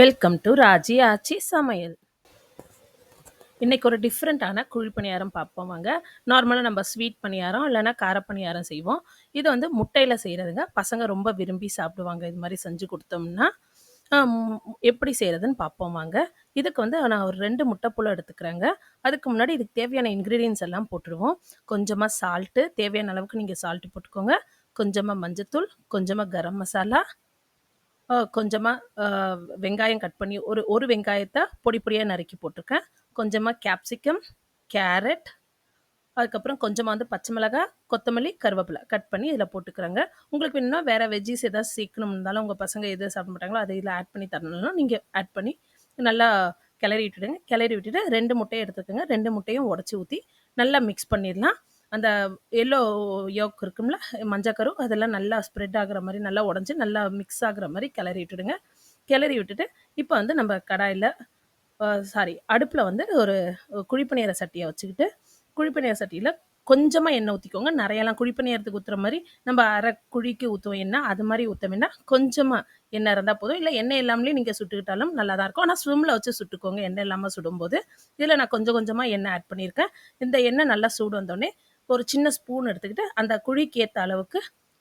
Welcome to Raji ஆச்சி சமையல். இன்றைக்கி ஒரு டிஃப்ரெண்ட்டான குழி பணியாரம் பார்ப்போம் வாங்க. நார்மலாக நம்ம ஸ்வீட் பணியாரம் இல்லைன்னா கார பணியாரம் செய்வோம். இது வந்து முட்டையில் செய்கிறதுங்க பசங்க ரொம்ப விரும்பி சாப்பிடுவாங்க. இது மாதிரி செஞ்சு கொடுத்தோம்னா எப்படி செய்கிறதுன்னு பார்ப்போம் வாங்க. இதுக்கு வந்து நான் ஒரு ரெண்டு முட்டை புழு எடுத்துக்கிறேங்க. அதுக்கு முன்னாடி இதுக்கு தேவையான இன்க்ரீடியன்ஸ் எல்லாம் போட்டுருவோம். கொஞ்சமாக சால்ட்டு, தேவையான அளவுக்கு நீங்கள் சால்ட்டு போட்டுக்கோங்க. கொஞ்சமாக மஞ்சத்தூள், கொஞ்சமாக கரம் மசாலா, அ கொஞ்சமா அ வெங்காயம் கட் பண்ணி ஒரு ஒரு வெங்காயத்த பொடி பொடியா நறுக்கி போட்டுருக்கேன். கொஞ்சமா கேப்சிகம், கேரட், அதுக்கப்புறம் கொஞ்சமா வந்து பச்சை மிளகாய், கொத்தமல்லி, கருவேப்பிலை கட் பண்ணி இதில போட்டுக்கிறேங்க. உங்களுக்கு வேணும்னா வேற வெஜ்ஜீஸ் ஏதாவது சேர்க்கணும் இருந்தாலும் உங்க பசங்க எது சாப்பிட மாட்டாங்களோ, அத இதில ஆட் பண்ணி தரணும்னா நீங்க ஆட் பண்ணி நல்லா கிளறி விட்டுடுங்க. கிளறி விட்டுட்டு 2 முட்டைய எடுத்துக்கங்க. 2 முட்டையும் உடைச்சு ஊத்தி நல்லா மிக்ஸ் பண்ணிடலாம். அந்த எல்லோ யோக் இருக்கும்ல, மஞ்சக்கரு அதெல்லாம் நல்லா ஸ்ப்ரெட் ஆகிற மாதிரி நல்லா உடஞ்சி நல்லா மிக்ஸ் ஆகுற மாதிரி கிளறி விட்டுடுங்க. கிளறி விட்டுட்டு, இப்போ வந்து நம்ம கடாயில் சாரி அடுப்பில் வந்து ஒரு குழிப்பணியார சட்டியை வச்சுக்கிட்டு, குழிப்பணியார சட்டியில் கொஞ்சமாக எண்ணெய் ஊற்றிக்கோங்க நிறையெல்லாம் குழிப்பணியாரத்துக்கு ஊற்றுற மாதிரி நம்ம அரை குழிக்கு ஊற்றுவோம் எண்ணெய், அது மாதிரி ஊத்த கொஞ்சமாக எண்ணெய் இருந்தால் போதும். இல்லை எண்ணெய் இல்லாமலே நீங்கள் சுட்டுக்கிட்டாலும் நல்லா தான் இருக்கும். ஆனால் ஸ்விம்மில் வச்சு சுட்டுக்கோங்க, எண்ணெய் இல்லாமல் சுடும்போது. இதில் நான் கொஞ்சம் கொஞ்சமாக எண்ணெய் ஆட் பண்ணியிருக்கேன். இந்த எண்ணெய் நல்லா சூடு வந்தோடனே ஒரு சின்ன ஸ்பூன் எடுத்துக்கிட்டு, அந்த குழிக்கு ஏற்ற அளவுக்கு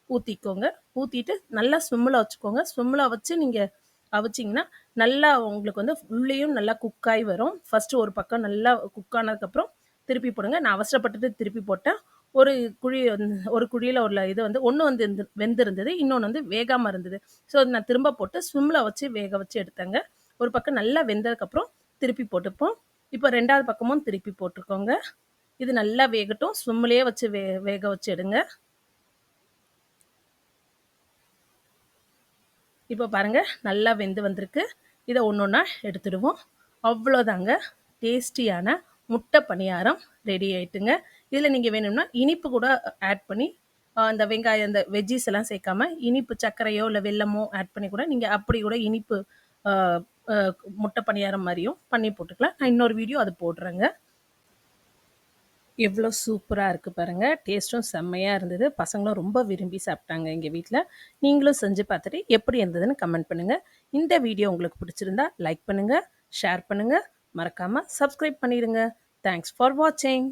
ஊற்றிக்கோங்க ஊற்றிட்டு நல்லா ஸ்விம்மில் வச்சுக்கோங்க. ஸ்விம்மில் வச்சு நீங்கள் அவிச்சீங்கன்னா, நல்லா உங்களுக்கு வந்து உள்ளேயும் நல்லா குக்காகி வரும். ஃபர்ஸ்ட்டு ஒரு பக்கம் நல்லா குக் ஆனதுக்கப்புறம் திருப்பி போடுங்க. நான் அவசரப்பட்டுட்டு திருப்பி போட்டேன். ஒரு குழி வந்து ஒரு குழியில் உள்ள இது வந்து ஒன்று வந்து வெந்திருந்தது. இன்னொன்று வந்து வேகாமல் இருந்தது. ஸோ நான் திரும்ப போட்டு ஸ்விம்மில் வச்சு வேக வச்சு எடுத்தேங்க. ஒரு பக்கம் நல்லா வெந்ததுக்கப்புறம் திருப்பி போட்டுப்போம். இப்போ ரெண்டாவது பக்கமும் திருப்பி போட்டுக்கோங்க. இது நல்லா வேகட்டும். ஸ்விம்லேயே வச்சு வே வேக வச்சு எடுங்க. இப்போ பாருங்க நல்லா வெந்து வந்திருக்கு. இதை ஒன்று ஒன்றா எடுத்துடுவோம். அவ்வளோதாங்க டேஸ்டியான முட்டை பணியாரம் ரெடி ஆயிட்டுங்க. இதில் நீங்கள் வேணும்னா இனிப்பு கூட ஆட் பண்ணி அந்த வெங்காயம் அந்த வெஜ்ஜீஸ் எல்லாம் சேர்க்காம இனிப்பு சர்க்கரையோ, இல்லை வெல்லமோ ஆட் பண்ணி கூட நீங்கள் அப்படி கூட இனிப்பு முட்டை பணியாரம் மாதிரியும் பண்ணி போட்டுக்கலாம். நான் இன்னொரு வீடியோ அது போடுறேங்க. எவ்வளோ சூப்பராக இருக்குது பாருங்கள் டேஸ்ட்டும் செம்மையாக இருந்தது. பசங்களும் ரொம்ப விரும்பி சாப்பிட்டாங்க எங்கள் வீட்டில் நீங்களும் செஞ்சு பார்த்துட்டு எப்படி இருந்ததுன்னு கமெண்ட் பண்ணுங்கள் இந்த வீடியோ உங்களுக்கு பிடிச்சிருந்தா லைக் பண்ணுங்கள் ஷேர் பண்ணுங்கள் மறக்காமல் சப்ஸ்கிரைப் பண்ணிடுங்க. தேங்க்ஸ் ஃபார் வாட்சிங்.